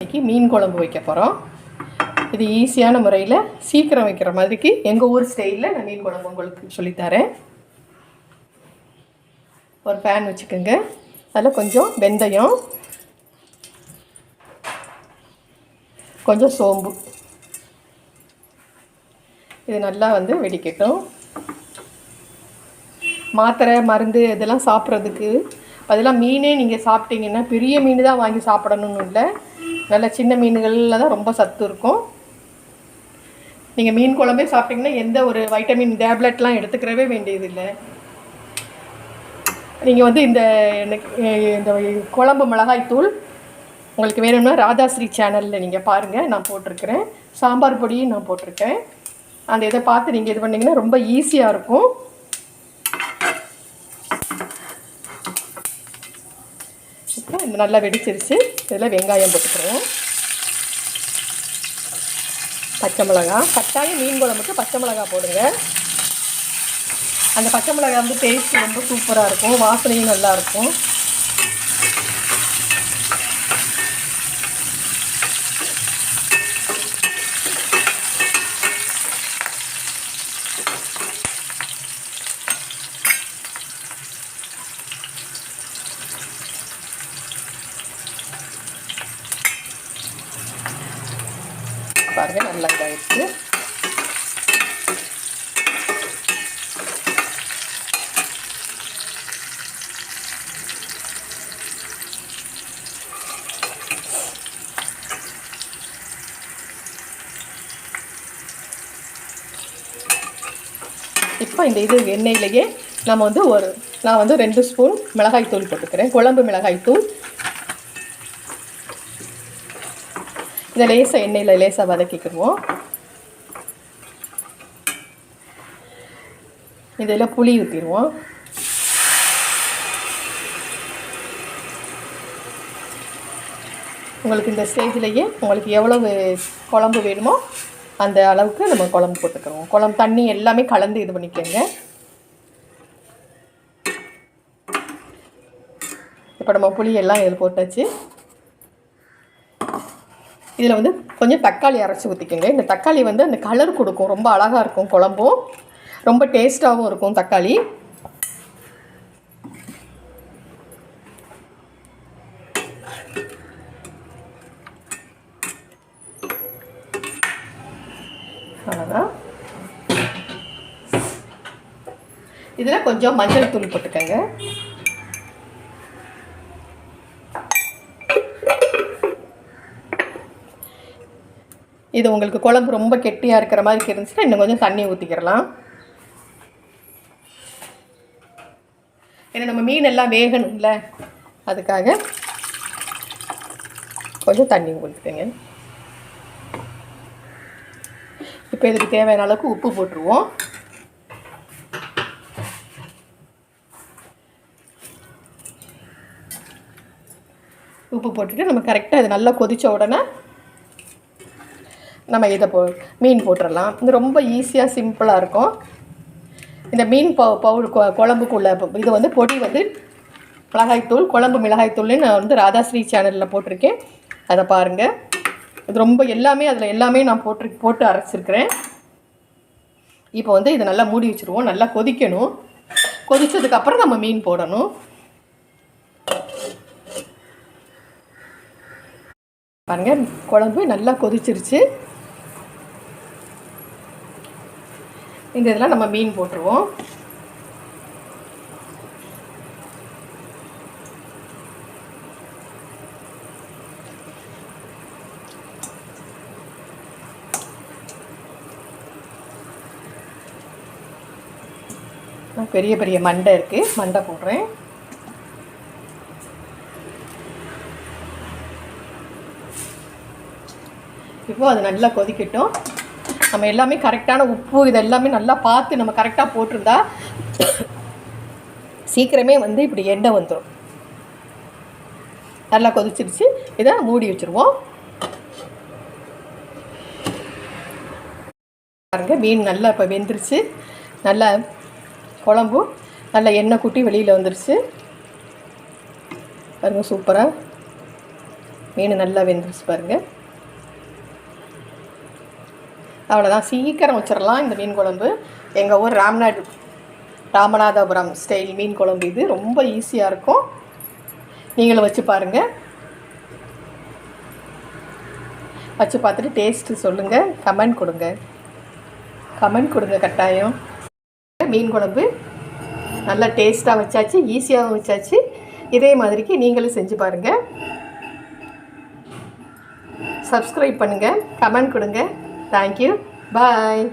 இன்றைக்கி மீன் குழம்பு வைக்க போகிறோம் இது ஈஸியான முறையில் சீக்கிரம் வைக்கிற மாதிரிக்கு எங்கள் ஊர் ஸ்டைலில் நான் மீன் குழம்பு உங்களுக்கு சொல்லித்தரேன். ஒரு பேன் வச்சுக்கோங்க. அதில் கொஞ்சம் வெந்தயம் கொஞ்சம் சோம்பு. இது நல்லா வந்து வெடிக்கட்டும். மாத்திரை மருந்து இதெல்லாம் சாப்பிட்றதுக்கு. அதெல்லாம் மீனே நீங்கள் சாப்பிட்டீங்கன்னா பெரிய மீன் தான் வாங்கி சாப்பிடணும்னு இல்லை. நல்ல சின்ன மீன்களில் தான் ரொம்ப சத்து இருக்கும். நீங்கள் மீன் குழம்பே சாப்பிட்டீங்கன்னா எந்த ஒரு வைட்டமின் டேப்லெட்லாம் எடுத்துக்கிறவே வேண்டியதில்லை. நீங்கள் வந்து இந்த எனக்கு, இந்த குழம்பு மிளகாய் தூள் உங்களுக்கு வேணும்னா ராதாஸ்ரீ சேனலில் நீங்கள் பாருங்கள் நான் போட்டிருக்கிறேன். சாம்பார் பொடியும் நான் போட்டிருக்கேன். அந்த இதை பார்த்து நீங்கள் இது பண்ணிங்கன்னா ரொம்ப ஈஸியாக இருக்கும். நல்லா வெடிச்சிருச்சு. இதில் வெங்காயம் போட்டுக்கிறோம். பச்சை மிளகா. கட்டாயம் மீன் குழம்புக்கு பச்சை மிளகா போடுங்க. அந்த பச்சை மிளகா வந்து டேஸ்ட் ரொம்ப சூப்பராக இருக்கும். வாசனையும் நல்லா பாருங்க நல்லா இதாகிடுச்சு இப்போ இந்த இது எண்ணெயிலேயே நம்ம வந்து ஒரு நான் வந்து ரெண்டு ஸ்பூன் மிளகாய் தூள் போட்டுக்கிறேன். குழம்பு மிளகாய் தூள் இதை லேசாக எண்ணெயில் லேசாக வதக்கிக்கிடுவோம். இதில் புளி ஊற்றிடுவோம் உங்களுக்கு இந்த ஸ்டேஜ்லேயே உங்களுக்கு எவ்வளவு குழம்பு வேணுமோ அந்த அளவுக்கு நம்ம குழம்பு போட்டுக்கிறோம். குழம்பு தண்ணி எல்லாமே கலந்து இது பண்ணிக்கோங்க. இப்போ நம்ம புளியெல்லாம் இது இதில் போட்டாச்சு. இதில் வந்து கொஞ்சம் தக்காளி அரைச்சி ஊற்றிக்கோங்க இந்த தக்காளி வந்து அந்த கலர் கொடுக்கும். ரொம்ப அழகாக இருக்கும் குழம்பும் ரொம்ப டேஸ்ட்டாகவும் இருக்கும் தக்காளி. அவ்வளோதான் இதில் கொஞ்சம் மஞ்சள் தூள் போட்டுக்கோங்க. இது உங்களுக்கு குழம்பு ரொம்ப கெட்டியாக இருக்கிற மாதிரி இருந்துச்சுன்னா இன்னும் கொஞ்சம் தண்ணி ஊற்றிக்கிறலாம் ஏன்னா நம்ம மீன் எல்லாம் வேகணும்ல அதுக்காக கொஞ்சம் தண்ணி கொடுத்துக்கோங்க இப்போ இதுக்கு தேவையான அளவுக்கு உப்பு போட்டுருவோம். உப்பு போட்டுட்டு நம்ம கரெக்டாக இது நல்லா கொதித்த உடனே நம்ம இதை போ மீன் போட்டுடலாம் இது ரொம்ப ஈஸியாக சிம்பிளாக இருக்கும். இந்த மீன் பவு பவுடர் கொ குழம்புக்குள்ள இது வந்து பொடி வந்து மிளகாய்த்தூள் குழம்பு மிளகாய்த்தூள்னு நான் வந்து ராதாஸ்ரீ சேனலில் போட்டிருக்கேன். அதை பாருங்கள் இது ரொம்ப எல்லாமே அதில் எல்லாமே நான் போட்டு போட்டு அரைச்சிருக்கிறேன். இப்போ வந்து இதை நல்லா மூடி வச்சுருவோம். நல்லா கொதிக்கணும். கொதித்ததுக்கப்புறம் நம்ம மீன் போடணும். பாருங்கள் குழம்பு நல்லா கொதிச்சிருச்சு. இந்த இதில் நம்ம மீன் போட்டுருவோம். பெரிய பெரிய மண்டை இருக்குது மண்டை போடுறேன். இப்போ அது நல்லா கொதிக்கட்டும். நம்ம எல்லாமே கரெக்டான உப்பு இது எல்லாமே நல்லா பார்த்து நம்ம கரெக்டாக போட்டிருந்தா சீக்கிரமே வந்து இப்படி எண்ணெய் வந்துடும் நல்லா கொதிச்சிருச்சு. இதை மூடி வச்சுருவோம். பாருங்க மீன் நல்லா இப்போ வெந்துருச்சு. நல்லா குழம்பும் நல்லா எண்ணெய் கூட்டி வெளியில் வந்துருச்சு. பாருங்கள் சூப்பராக மீன் நல்லா வெந்துருச்சு பாருங்கள் அவ்வளோதான் சீக்கிரம் வச்சிடலாம் இந்த மீன் குழம்பு. எங்கள் ஊர் ராம்நாடு ராமநாதபுரம் ஸ்டைல் மீன் குழம்பு இது. ரொம்ப ஈஸியாக இருக்கும். நீங்களும் வச்சு பாருங்கள் வச்சு பார்த்துட்டு டேஸ்ட்டு சொல்லுங்கள் கமெண்ட் கொடுங்க. கமெண்ட் கொடுங்க கட்டாயம். மீன் குழம்பு நல்லா டேஸ்ட்டாக வச்சாச்சு ஈஸியாகவும் வச்சாச்சு. இதே மாதிரிக்கு நீங்களும் செஞ்சு பாருங்கள் சப்ஸ்கிரைப் பண்ணுங்கள் கமெண்ட் கொடுங்க. Thank you. Bye.